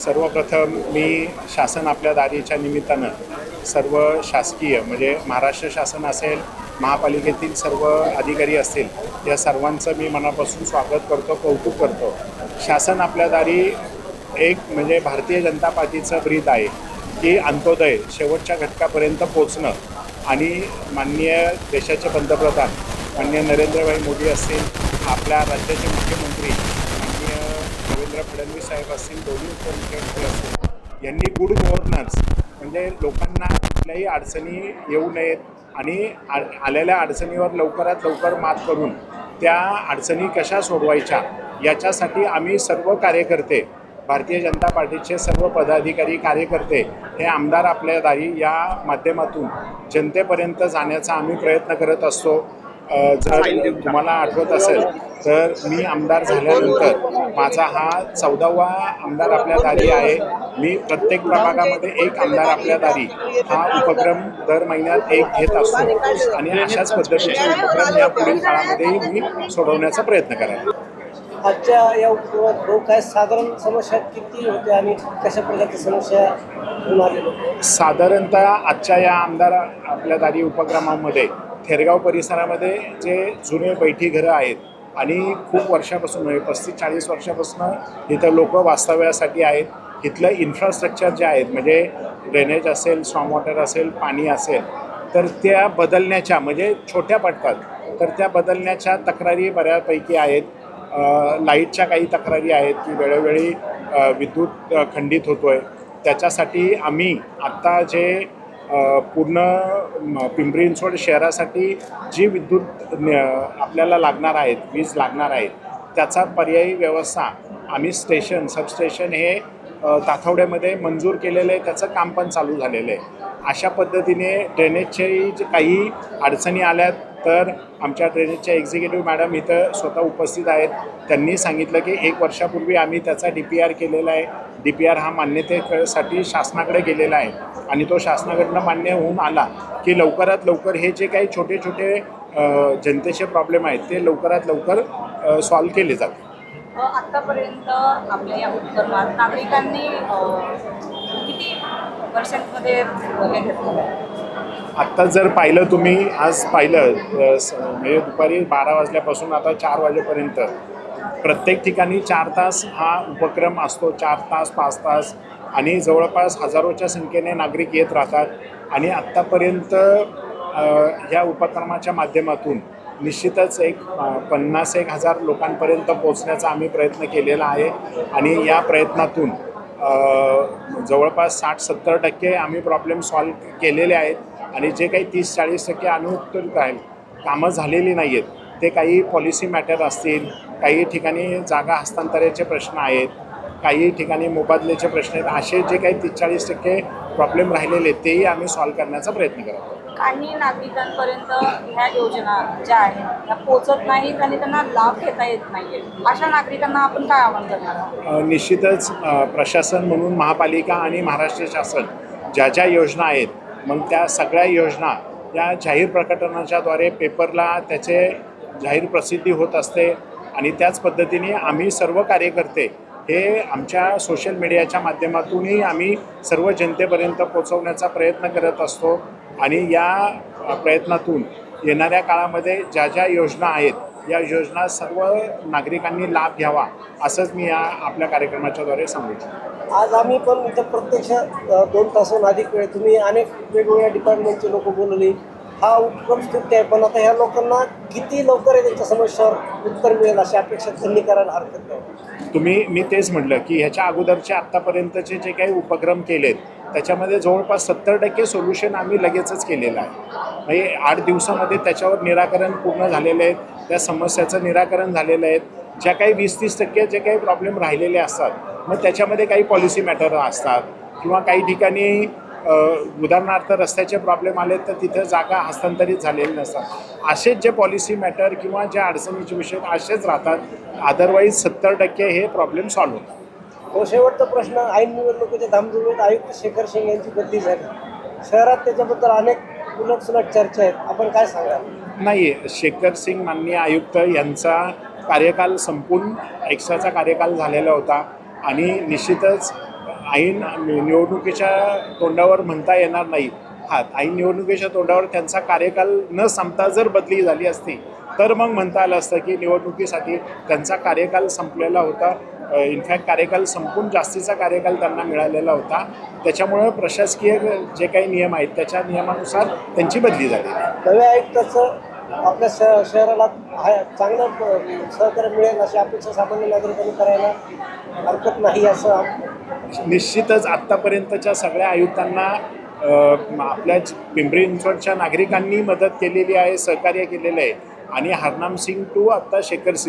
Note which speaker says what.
Speaker 1: सर्वप्रथम मी शासन आपल्या दारीच्या निमित्तानं सर्व शासकीय म्हणजे महाराष्ट्र शासन असेल महापालिकेतील सर्व अधिकारी असतील या सर्वांचं मी मनापासून स्वागत करतो कौतुक करतो. शासन आपल्या दारी एक म्हणजे भारतीय जनता पार्टीचं ब्रीद आहे की अंत्योदय शेवटच्या घटकापर्यंत पोचणं आणि माननीय देशाचे पंतप्रधान माननीय नरेंद्रभाई मोदी असतील आपल्या राज्याचे मुख्यमंत्री देवेंद्र फडणवीस साहेब असतील दोन्ही उपमुख्यमंत्री असतील यांनी गुड गव्हर्नन्स म्हणजे लोकांना कुठल्याही अडचणी येऊ नयेत आणि आलेल्या अडचणीवर लवकरात लवकर मात करून त्या अडचणी कशा सोडवायच्या याच्यासाठी आम्ही सर्व कार्यकर्ते भारतीय जनता पार्टीचे सर्व पदाधिकारी कार्यकर्ते हे आमदार आपल्या दारी या माध्यमातून जनतेपर्यंत जाण्याचा आम्ही प्रयत्न करत असतो. जर तुम्हाला आठवत असेल तर मी आमदार झाल्यानंतर माझा हा चौदावा आमदार आपल्या दारी आहे. मी प्रत्येक प्रभागामध्ये एक आमदार आपल्या दारी हा उपक्रम दर महिन्यात एक घेत असतो. आणि अशाच पद्धतीचे उपक्रम या पुढील काळामध्येही मी सोडवण्याचा प्रयत्न करेन.
Speaker 2: आजच्या या उपक्रमात भाऊ काय साधारण समस्या किती होत्या आणि कशा प्रकारच्या समस्या
Speaker 1: साधारणतः आजच्या या आमदार आपल्या दारी उपक्रमामध्ये थेरगाव परिसरामध्ये जे जुने बैठी घरं आहेत आणि खूप वर्षापासून म्हणजे पस्तीस चाळीस वर्षापासून इथं लोक वास्तव्यासाठी आहेत. इथलं इन्फ्रास्ट्रक्चर जे आहेत म्हणजे ड्रेनेज असेल स्ट्रॉम वॉटर असेल पाणी असेल तर त्या बदलण्याच्या म्हणजे छोट्या पटकात तर त्या बदलण्याच्या तक्रारी बऱ्यापैकी आहेत. लाईटच्या काही तक्रारी आहेत की वेळोवेळी विद्युत खंडित होतो आहे त्याच्यासाठी आम्ही आत्ता जे पूर्ण पिंपरी चिंचवड शहरासाठी जी विद्युत आपल्याला लागणार आहेत वीज लागणार आहेत त्याचा पर्यायी व्यवस्था आम्ही स्टेशन सबस्टेशन हे ताथवड्यामध्ये मंजूर केलेलं आहे त्याचं काम पण चालू झालेलं आहे. अशा पद्धतीने ड्रेनेजच्याही जे काही अडचणी आल्यात तर आमच्या ड्रेनेजच्या एक्झिक्युटिव्ह मॅडम इथं स्वतः उपस्थित आहेत. त्यांनी सांगितलं की एक वर्षापूर्वी आम्ही त्याचा डी पी आर केलेला आहे. डी पी आर हा मान्यतेसाठी शासनाकडे गेलेला आहे आणि तो शासनाकडनं मान्य होऊन आला की लवकरात लवकर हे जे काही छोटे छोटे जनतेचे प्रॉब्लेम आहेत ते लवकरात लवकर सॉल्व केले जातील.
Speaker 3: अ, आत्तापर्यंत आपल्या या उपक्रमात नागरिकांनी किती हे
Speaker 1: आत्ता जर पाहिलं तुम्ही आज पाहिलं म्हणजे दुपारी बारा वाजल्यापासून आता चार वाजेपर्यंत प्रत्येक ठिकाणी चार तास हा उपक्रम असतो. चार तास पाच तास आणि जवळपास हजारोच्या संख्येने नागरिक येत राहतात. आणि आत्तापर्यंत ह्या उपक्रमाच्या माध्यमातून निश्चितच एक पन्नास एक हजार लोकांपर्यंत पोचण्याचा आम्ही प्रयत्न केलेला आहे. आणि या प्रयत्नातून जवळपास साठ सत्तर टक्के आम्ही प्रॉब्लेम सॉल्व केलेले आहेत. आणि जे काही तीस चाळीस टक्के अनुत्तरित आहेत कामं झालेली नाही आहेत ते काही पॉलिसी मॅटर असतील काही ठिकाणी जागा हस्तांतराचे प्रश्न आहेत काही ठिकाणी मोबदल्याचे प्रश्न आहेत असे जे काही तीस चाळीस टक्के प्रॉब्लेम राहिलेले आहेत तेही आम्ही सॉल्व करण्याचा प्रयत्न करत
Speaker 3: काही नागरिकांपर्यंत ह्या योजना ज्या आहेत त्या पोचत नाहीत आणि त्यांना लाभ घेता येत नाहीये अशा नागरिकांना आपण काय आवाहन करणार
Speaker 1: निश्चितच प्रशासन म्हणून महापालिका आणि महाराष्ट्र शासन ज्या ज्या योजना आहेत मग त्या सगळ्या योजना या जाहीर प्रकटनाच्याद्वारे पेपरला त्याचे जाहीर प्रसिद्धी होत असते आणि त्याच पद्धतीने आम्ही सर्व कार्यकर्ते हे आमच्या सोशल मीडियाच्या माध्यमातूनही आम्ही सर्व जनतेपर्यंत पोचवण्याचा प्रयत्न करत असतो. आणि या प्रयत्नातून येणाऱ्या काळामध्ये ज्या ज्या योजना आहेत या योजना सर्व नागरिकांनी लाभ घ्यावा असंच मी या आपल्या कार्यक्रमाच्याद्वारे सांगू इच्छितो
Speaker 2: आज आम्ही पण इथं प्रत्यक्ष दोन तासून अधिक वेळ तुम्ही अनेक वेगवेगळ्या डिपार्टमेंटचे लोक बोलवली. हा उपक्रम स्तुत्य आहे. पण आता ह्या लोकांना किती लवकर आहे त्यांच्या समस्यावर उत्तर मिळेल अशी अपेक्षा त्यांनी करायला हरकत नाही.
Speaker 1: तुम्ही मी तेच म्हटलं की ह्याच्या अगोदरचे आत्तापर्यंतचे जे काही उपक्रम केलेत त्याच्यामध्ये जवळपास सत्तर टक्के सोल्युशन आम्ही लगेचच केलेलं आहे. म्हणजे आठ दिवसामध्ये त्याच्यावर निराकरण पूर्ण झालेलं आहे. त्या समस्याचं निराकरण झालेलं आहे. ज्या काही वीस तीस टक्के जे काही प्रॉब्लेम राहिलेले असतात मग त्याच्यामध्ये काही पॉलिसी मॅटर असतात किंवा काही ठिकाणी उदाहरणार्थ रस्त्याचे प्रॉब्लेम आले तर तिथं जागा हस्तांतरित झालेली नसतात. असेच जे पॉलिसी मॅटर किंवा ज्या अडचणीचे विषय असेच राहतात अदरवाईज सत्तर टक्के हे प्रॉब्लेम सॉल्व्ह होतात.
Speaker 2: तो शेवटचा प्रश्न ऐन निवडणुकीच्या धामधुमीत आयुक्त शेखर सिंग यांची बदली झाली. शहरात त्याच्याबद्दल अनेक उलटसुलट चर्चा आहेत. आपण काय सांगाल?
Speaker 1: नाही शेखर सिंग माननीय आयुक्त यांचा कार्यकाल संपून एक्स्ट्राचा कार्यकाल झालेला होता. आणि निश्चितच ऐन निवडणुकीच्या तोंडावर म्हणता येणार नाही. हा ऐन निवडणुकीच्या तोंडावर त्यांचा कार्यकाल न संपता जर बदली झाली असती तर मग म्हणता आलं असतं की निवडणुकीसाठी त्यांचा कार्यकाल संपलेला होता. इनफॅक्ट कार्यकाल संपून जास्तीचा कार्यकाल त्यांना मिळालेला होता. त्याच्यामुळं प्रशासकीय जे काही नियम आहेत त्याच्या नियमानुसार त्यांची बदली झाली आहे.
Speaker 2: नव्या आयुक्ताचं आपल्या श शहराला चांगलं सहकार्य मिळेल अशी अपेक्षा सामान्य नागरिकांनी करायला हरकत नाही असं
Speaker 1: निश्चितच आत्तापर्यंतच्या सगळ्या आयुक्तांना आपल्या पिंपरी चिंचवडच्या नागरिकांनी मदत केलेली आहे सहकार्य केलेलं आहे. आणि हरनाम सिंग टू आत्ता शेखर सिंग.